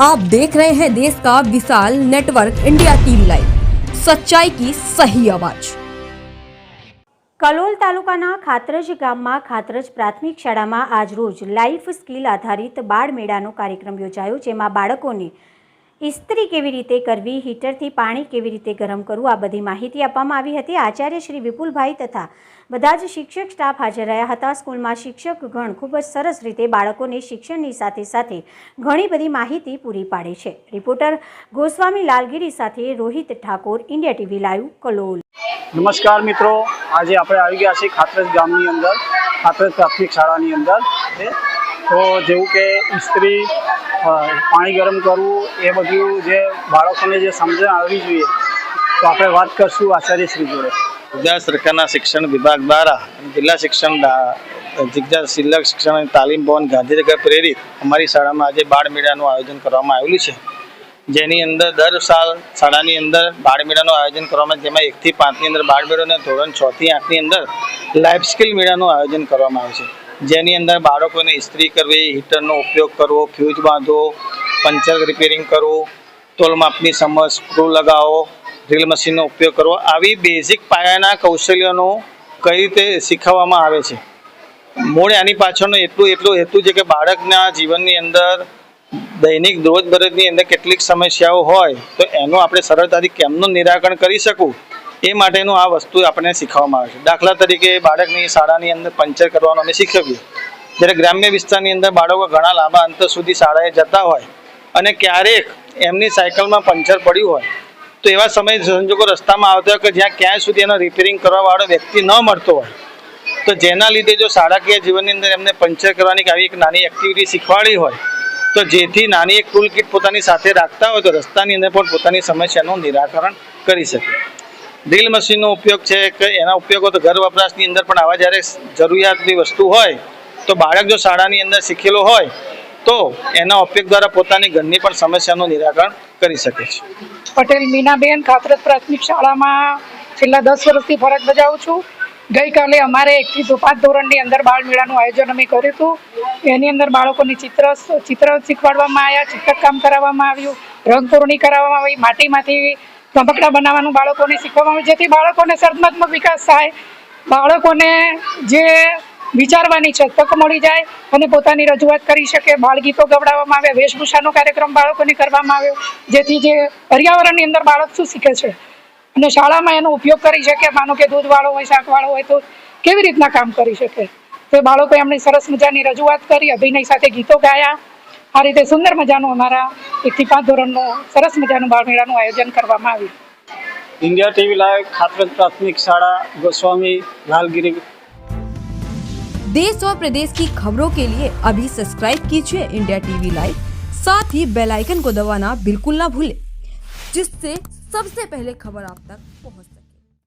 आप देख रहे हैं देश का विशाल नेटवर्क इंडिया टीवी लाइव सच्चाई की सही आवाज કલોલ તાલુકાના ખાતરજ ગામમાં ખાતરજ પ્રાથમિક શાળામાં આજરોજ લાઈફ સ્કિલ આધારિત બાળ મેળાનો કાર્યક્રમ યોજાયો જેમાં બાળકોને ઇસ્ત્રી કેવી રીતે કરવી, હીટરથી પાણી કેવી રીતે ગરમ કરવું, આ બધી માહિતી આપવામાં આવી હતી. આચાર્ય શ્રી વિપુલભાઈ તથા બધા જ શિક્ષક સ્ટાફ હાજર રહ્યા હતા. સ્કૂલમાં શિક્ષક ગણ ખૂબ જ સરસ રીતે બાળકોને શિક્ષણની સાથે સાથે ઘણી બધી માહિતી પૂરી પાડે છે. રિપોર્ટર ગોસ્વામી લાલગીરી સાથે Rohit Thakor, India TV live, Kalol. નમસ્કાર મિત્રો. આજે આપણે આવી ગયા છીએ ખાતરજ ગામની અંદર, ખાતરજ પ્રાથમિક શાળાની અંદર. તો જેવું કે ઇસ્ત્રી પાણી ગરમ કરવું, એ બધું જે બાળકોને જે સમજણ આવવી જોઈએ, તો આપણે વાત કરશું આચાર્યશ્રી જોડે ગુજરાત સરકારના શિક્ષણ વિભાગ દ્વારા જિલ્લા શિક્ષણ દા- જિલ્લા શિક્ષણ અને તાલીમ ભવન ગાંધીનગર પ્રેરિત અમારી શાળામાં આજે બાળ મેળાનું આયોજન કરવામાં આવેલું છે જેની અંદર દર સાલ, શાળાની અંદર બાળ મેળાનું આયોજન કરવામાં. જેમાં એકથી પાંચની અંદર બાળ મેળો અને ધોરણ છથી આઠની અંદર લાઈફ સ્કિલ મેળાનું આયોજન કરવામાં આવે છે જેની અંદર બાળકોને ઇસ્ત્રી કરવી, હીટરનો ઉપયોગ કરવો, ફ્યુઝ બાંધવો, પંચર રિપેરિંગ કરવું, તોલ માપની સમજ, સ્ક્રૂ લગાવો ડ્રીલ મશીનનો ઉપયોગ કરવો, આવી બેઝિક પાયાના કૌશલ્યોનો કઈ રીતે શીખવવામાં આવે છે? મૂળ આની પાછળનો એટલું એટલું હેતુ છે કે બાળકના જીવનની અંદર, દૈનિક રોજબરોજની અંદર કેટલીક સમસ્યાઓ હોય, તો એનું આપણે સરળતાથી કેમનું નિરાકરણ કરી શકું? એ માટેનું આ વસ્તુ આપણને શીખવવામાં આવે છે. દાખલા તરીકે બાળકની શાળાની અંદર પંચર કરવાનું અમે શીખવીએ જ્યારે ગ્રામ્ય વિસ્તારની અંદર બાળકો ઘણા લાંબા અંતર સુધી શાળાએ જતા હોય અને ક્યારેક એમની સાયકલમાં પંચર પડ્યું હોય, તો એવા સમય સંજોગો રસ્તામાં આવતા હોય કે જ્યાં ક્યાંય સુધી એનો રિપેરિંગ કરવાવાળો વ્યક્તિ ન મળતો હોય. તો જેના લીધે જો શાળાકીય જીવનની અંદર એમને પંચર કરવાની આવી એક નાની એક્ટિવિટી શીખવાડી હોય, તો જેથી નાની એક ટૂલ કિટ પોતાની સાથે રાખતા હોય તો રસ્તાની અંદર પણ પોતાની સમસ્યાનું નિરાકરણ કરી શકે. ડ્રીલ મશીનનો ઉપયોગ છે કે એના ઉપયોગો તો ઘર વપરાશની અંદર પણ આવા જ્યારે જરૂરિયાતની વસ્તુ હોય, તો બાળક જો શાળાની અંદર શીખેલો હોય, તો એના ઉપયોગ દ્વારા પોતાની ઘરની પણ સમસ્યાનું નિરાકરણ કરી શકે છે. પટેલ મીનાબેન ખાતરત પ્રાથમિક શાળામાં છેલ્લા દસ વર્ષથી ફરજ બજાવું છું. ગઈકાલે અમારે એકથી પાંચ ધોરણની અંદર બાળ મેળાનું આયોજન અમે કર્યું હતું. એની અંદર બાળકોને ચિત્ર ચિત્ર શીખવાડવામાં આવ્યા, ચિત્રકામ કરાવવામાં આવ્યું રંગપૂર્ણી કરાવવામાં આવી, માટીમાંથી રમકડા બનાવવાનું બાળકોને શીખવવામાં આવ્યું જેથી બાળકોને સર્જનાત્મક વિકાસ થાય. બાળકોને જે વિચારવાની છે તક મળી જાય અને પોતાની રજૂઆત કરી શકે, બાળગીતો ગવડાવવામાં આવે, વેશભૂષાનો કાર્યક્રમ બાળકોને કરવામાં આવ્યો જેથી જે પર્યાવરણની અંદર બાળક શું શીખે છે. અને શાળામાં એનો ઉપયોગ કરી શકે, માનો કે દૂધવાળો હોય, શાકવાળો હોય, તો કેવી રીતના કામ કરી શકે. તો બાળકોએ એમની સરસ મજાની રજૂઆત કરી, અભિનય સાથે ગીતો ગાયા. આ રીતે સુંદર મજાનું અમારા એકથી પાંચ ધોરણનું સરસ મજાનું બાળમેળાનું આયોજન કરવામાં આવ્યું ઇન્ડિયા ટીવી લાઈવ ખાતરજ પ્રાથમિક શાળા ગોસ્વામી લાલગીરી देश और प्रदेश की खबरों के लिए अभी सब्सक्राइब कीजिए इंडिया टीवी लाइव साथ ही बेल आइकन को दबाना बिल्कुल ना भूलें जिससे सबसे पहले खबर आप तक पहुंच सके